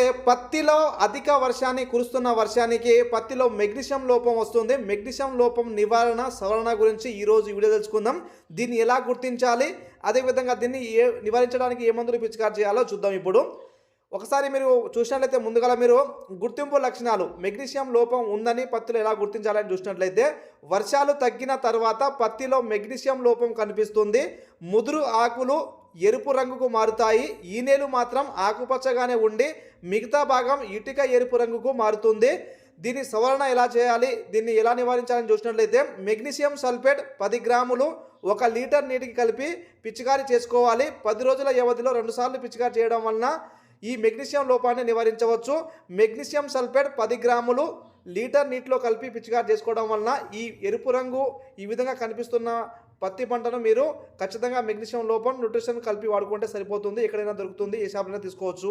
పత్తిలో అధిక వర్షాన్ని కురుస్తున్న వర్షానికి పత్తిలో మెగ్నీషియం లోపం వస్తుంది. మెగ్నీషియం లోపం నివారణ సవరణ గురించి ఈరోజు వీడియో తెలుసుకుందాం. దీన్ని ఎలా గుర్తించాలి? అదేవిధంగా దీన్ని ఏ నివారించడానికి ఏ మందులు పిచికారు చేయాలో చూద్దాం ఇప్పుడు. ఒకసారి మీరు చూసినట్లయితే ముందుగా మీరు గుర్తింపు లక్షణాలు. మెగ్నీషియం లోపం ఉందని పత్తిలో ఎలా గుర్తించాలని చూసినట్లయితే వర్షాలు తగ్గిన తర్వాత పత్తిలో మెగ్నీషియం లోపం కనిపిస్తుంది. ముదురు ఆకులు ఎరుపు రంగుకు మారుతాయి. ఈనెలు మాత్రం ఆకుపచ్చగానే ఉండి మిగతా భాగం ఇటుక ఎరుపు రంగుకు మారుతుంది. దీని సవరణ ఎలా చేయాలి? దీన్ని ఎలా నివారించాలని చూసినట్లయితే మెగ్నీషియం సల్ఫేట్ పది గ్రాములు ఒక లీటర్ నీటికి కలిపి పిచికారీ చేసుకోవాలి. పది రోజుల వ్యవధిలో రెండుసార్లు పిచికారి చేయడం వలన ఈ మెగ్నీషియం లోపాన్ని నివారించవచ్చు. మెగ్నీషియం సల్ఫేట్ పది గ్రాములు లీటర్ నీటిలో కలిపి పిచికారి చేసుకోవడం వలన ఈ ఎరుపు రంగు ఈ విధంగా కనిపిస్తున్న పత్తి పంటను మీరు ఖచ్చితంగా మెగ్నీషియం లోపం న్యూట్రిషన్ కలిపి వాడుకుంటే సరిపోతుంది. ఎక్కడైనా దొరుకుతుంది ఏ షాప్లో తీసుకోవచ్చు.